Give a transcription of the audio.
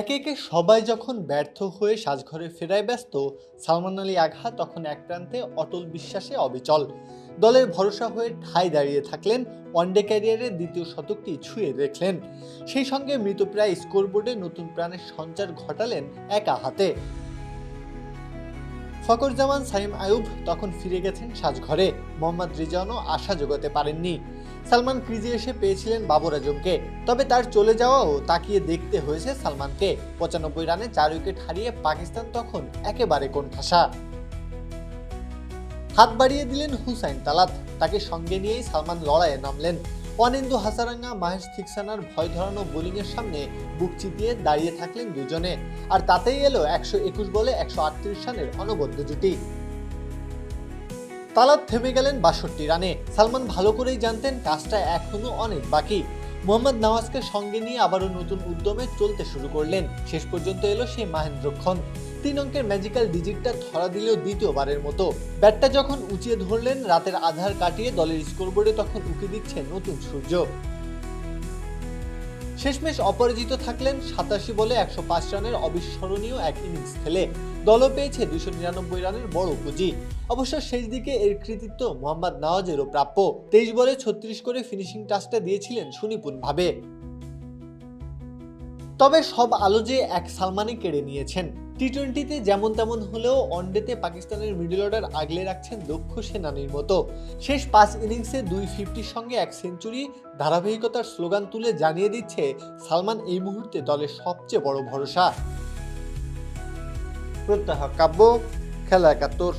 একে একে সবাই যখন ব্যর্থ হয়ে সাজঘরে ফেরায় ব্যস্ত, সালমান আলী আঘা তখন এক প্রান্তে অটল বিশ্বাসে অবিচল। দলের ভরসা হয়ে ঠাই দাঁড়িয়ে থাকলেন ওয়ানডে ক্যারিয়ারের দ্বিতীয় শতকটি ছুঁয়ে দেখলেন। সেই সঙ্গে মৃতপ্রায় স্কোরবোর্ডে নতুন প্রাণের সঞ্চার ঘটালেন একা হাতে ফকর জামান সাইম আয়ুব তখন ফিরে গেছেন সাজঘরে। মোহাম্মদ রিজানও আশা জোগাতে পারেননি। সালমান ক্রিজে এসে পেয়েছিলেন বাবর আজমকে। তবে তার চলে যাওয়াও তাকিয়ে দেখতে হয়েছে সালমানকে। পঁচানব্বই রানে চার উইকেট হারিয়ে পাকিস্তান তখন একেবারে কোণঠাসা। হাত বাড়িয়ে দিলেন হুসাইন তালাত। তাকে সঙ্গে নিয়েই সালমান লড়াইয়ে নামলেন। অনিন্দু হাসারাঙ্গা, মাহেশ থিকসানার ভয় ধরানো বোলিংয়ের সামনে বুক চিতিয়ে দাঁড়িয়ে থাকলেন দুজনে। আর তাতেই এলো একশো একুশ বলে একশো আটত্রিশ রানের অনবদ্য জুটি। তালাত থেমে গেলেন বাষট্টি রানে। সালমান ভালো করেই জানতেন কাজটা এখনও অনেক বাকি। মোহাম্মদ নওয়াজকে সঙ্গে নিয়ে আবারও নতুন উদ্যমে চলতে শুরু করলেন। শেষ পর্যন্ত এলো সেই মাহেন্দ্রক্ষণ তিন অঙ্কের ম্যাজিক্যাল ডিজিটটা ধরা দিলেও দ্বিতীয়বারের মতো। ব্যাটটা যখন উঁচিয়ে ধরলেন, রাতের আধার কাটিয়ে দলের স্কোরবোর্ডে তখন উঁকি দিচ্ছে নতুন সূর্য। শেষমেশ অপরাজিত থাকলেন সাতাশি বলে একশো পাঁচ রানের অবিস্মরণীয় এক ইনিংস খেলে। দলও পেয়েছে দুশো নিরানব্বই রানের বড় পুঁজি। অবশ্য শেষ দিকে এর কৃতিত্ব মোহাম্মদ নওয়াজেরও প্রাপ্য। তেইশ বলে ছত্রিশ করে ফিনিশিং টাচটা দিয়েছিলেন সুনিপুণভাবে। তবে সব আলো যে এক সালমানে কেড়ে নিয়েছেন। টি টোয়েন্টিতে যেমন তেমন হলেও ওয়ানডেতে পাকিস্তানের মিডল অর্ডার আগলে রাখছেন দক্ষ সেনানির মতো। শেষ পাঁচ ইনিংসে দুই ফিফটির সঙ্গে এক সেঞ্চুরি ধারাবাহিকতার স্লোগান তুলে জানিয়ে দিচ্ছে সালমান এই মুহূর্তে দলের সবচেয়ে বড় ভরসা। প্রত্যাহ কাব্য, খেলা একাত্তর।